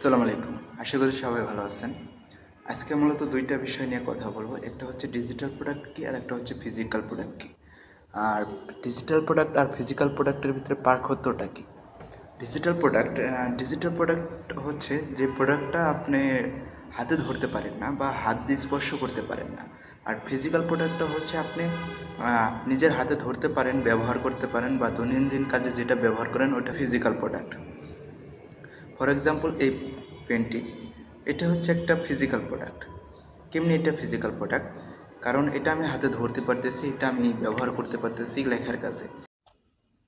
আসসালামু আলাইকুম। আশা করি সবাই ভালো আছেন। আজকে মূলত দুইটা বিষয় নিয়ে কথা বলব। একটা হচ্ছে ডিজিটাল প্রোডাক্ট কি, আর একটা হচ্ছে ফিজিক্যাল প্রোডাক্ট কি। আর ডিজিটাল প্রোডাক্ট আর ফিজিক্যাল প্রোডাক্টের ভিতরে পার্থক্যটা কি? ডিজিটাল প্রোডাক্ট ডিজিটাল প্রোডাক্ট হচ্ছে যে প্রোডাক্টটা আপনি হাতে ধরতে পারেন না বা হাত দিয়ে স্পর্শ করতে পারেন না। আর ফিজিক্যাল প্রোডাক্টটা হচ্ছে আপনি নিজের হাতে ধরতে পারেন, ব্যবহার করতে পারেন বা দৈনন্দিন কাজে যেটা ব্যবহার করেন ওটা ফিজিক্যাল প্রোডাক্ট ফর এক্সাম্পল এই পেনটি এটা হচ্ছে একটা ফিজিক্যাল প্রোডাক্ট কেমনি এটা ফিজিক্যাল প্রোডাক্ট কারণ এটা আমি হাতে ধরতে পারতেছি এটা আমি ব্যবহার করতে পারতেছি লেখার কাজে।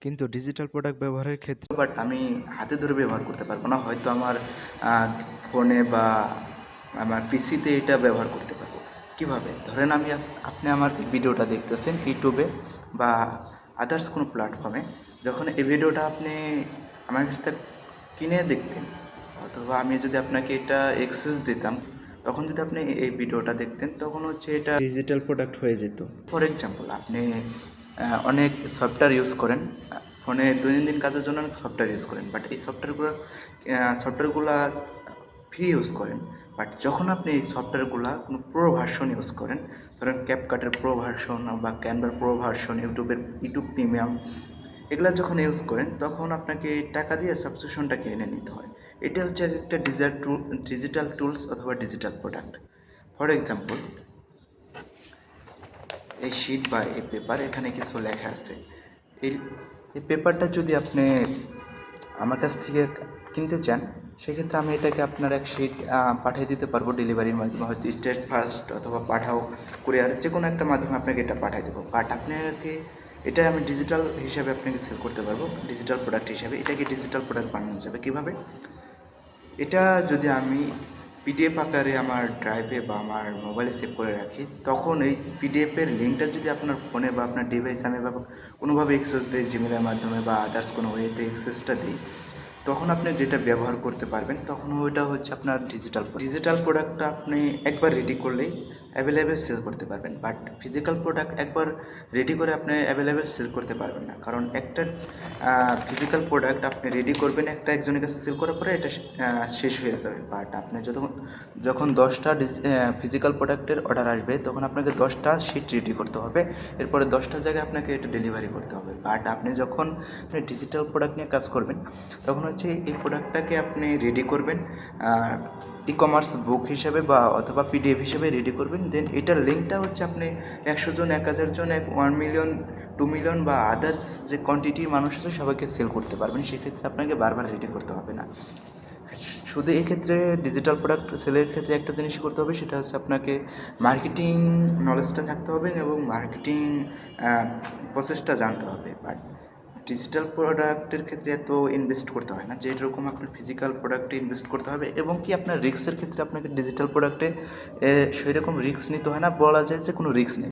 কিন্তু ডিজিটাল প্রোডাক্ট ব্যবহারের ক্ষেত্রে বাট আমি হাতে ধরে ব্যবহার করতে পারব না হয়তো আমার ফোনে বা আমার পিসিতে এটা ব্যবহার করতে পারব। কীভাবে? ধরেন আমি আপনি আমার এই ভিডিওটা দেখতেছেন ইউটিউবে বা আদার্স কোনো প্ল্যাটফর্মে যখন এই ভিডিওটা আপনি আমার কাছ থেকে কিনে দেখতেন। অথবা আমি যদি আপনাকে এটা এক্সেস দিতাম তখন যদি আপনি এই ভিডিওটা দেখতেন তখন হচ্ছে এটা ডিজিটাল প্রোডাক্ট হয়ে যেত। ফর এক্সাম্পল আপনি অনেক সফটওয়্যার ইউজ করেন। ফোনে দৈনন্দিন কাজের জন্য অনেক সফটওয়্যার ইউজ করেন। বাট এই সফটওয়্যারগুলো সফটওয়্যারগুলো ফ্রি ইউজ করেন। বাট যখন আপনি এই সফটওয়্যারগুলো কোনো প্রো ভার্সন ইউজ করেন ধরেন ক্যাপকাটের প্রো ভার্সন বা ক্যানভার প্রো ভার্সন ইউটিউবের ইউটিউব প্রিমিয়াম এগুলো যখন ইউজ করেন, তখন আপনাকে টাকা দিয়ে সাবস্ক্রিপশনটা কিনে নিতে হয়। এটা হচ্ছে একটা ডিজিটাল টুল ডিজিটাল টুলস অথবা ডিজিটাল প্রোডাক্ট ফর এক্সাম্পল এই শিট বা এই পেপার এখানে কিছু লেখা আছে। এই এই পেপারটা যদি আপনি আমার কাছ থেকে কিনতে চান, সেক্ষেত্রে আমি এটাকে আপনার এক শিট পাঠিয়ে দিতে পারব ডেলিভারির মাধ্যমে। হয়তো স্টেট ফার্স্ট অথবা পাঠাও কুরিয়ার যে কোনো একটা মাধ্যমে আপনাকে এটা পাঠিয়ে দেবো। বাট আপনাকে এটা আমি ডিজিটাল হিসাবে আপনাকে সেল করতে পারব ডিজিটাল প্রোডাক্ট হিসাবে। এটাকে ডিজিটাল প্রোডাক্ট বানানো যাবে, কীভাবে? এটা যদি আমি পিডিএফ আকারে আমার ড্রাইভে বা আমার মোবাইলে সেভ করে রাখি, তখন এই পিডিএফের লিঙ্কটা যদি আপনার ফোনে বা আপনার ডিভাইসে আমি বা কোনোভাবে এক্সেস দিই জিমেলের মাধ্যমে বা আদার্স কোনো ওয়েতে এক্সেসটা দিই, তখন আপনি যেটা ব্যবহার করতে পারবেন, তখন ওইটা হচ্ছে আপনার ডিজিটাল ডিজিটাল প্রোডাক্টটা আপনি একবার রেডি করলেই অ্যাভেলেবেল সেল করতে পারবেন। বাট ফিজিক্যাল প্রোডাক্ট একবার রেডি করে আপনি অ্যাভেলেবেল সেল করতে পারবেন না। কারণ একটা ফিজিক্যাল প্রোডাক্ট আপনি রেডি করবেন একটা একজনের কাছে সেল করার পরে এটা শেষ হয়ে যাবে। বাট আপনি যখন যখন দশটা ফিজিক্যাল প্রোডাক্টের অর্ডার আসবে, তখন আপনাকে দশটা শিট রেডি করতে হবে। এরপরে দশটা জায়গায় আপনাকে এটা ডেলিভারি করতে হবে। বাট আপনি যখন ডিজিটাল প্রোডাক্ট নিয়ে কাজ করবেন, তখন হচ্ছে এই প্রোডাক্টটাকে আপনি রেডি করবেন। ই কমার্স বুক হিসেবে বা অথবা পিডিএফ হিসেবে রেডি করবেন। দেন এটার লিঙ্কটা হচ্ছে আপনি একশো জন, এক হাজার জন, এক ওয়ান মিলিয়ন টু মিলিয়ন বা আদার্স যে কোয়ান্টিটির মানুষ আছে সবাইকে সেল করতে পারবেন। সেক্ষেত্রে আপনাকে বারবার রেডি করতে হবে না। শুধু এক্ষেত্রে ডিজিটাল প্রোডাক্ট সেলের ক্ষেত্রে একটা জিনিস করতে হবে, সেটা হচ্ছে আপনাকে মার্কেটিং নলেজটা থাকতে হবে এবং মার্কেটিং প্রসেসটা জানতে হবে। বাট ডিজিটাল প্রোডাক্টের ক্ষেত্রে এত ইনভেস্ট করতে হয় না। যে যেরকম আপনার ফিজিক্যাল প্রোডাক্টে ইনভেস্ট করতে হবে এবং কি আপনার রিস্কের ক্ষেত্রে আপনাকে ডিজিটাল প্রোডাক্টে সেই রকম রিস্ক নিতে হয় না। বলা যায় যে কোনো রিস্ক নেই।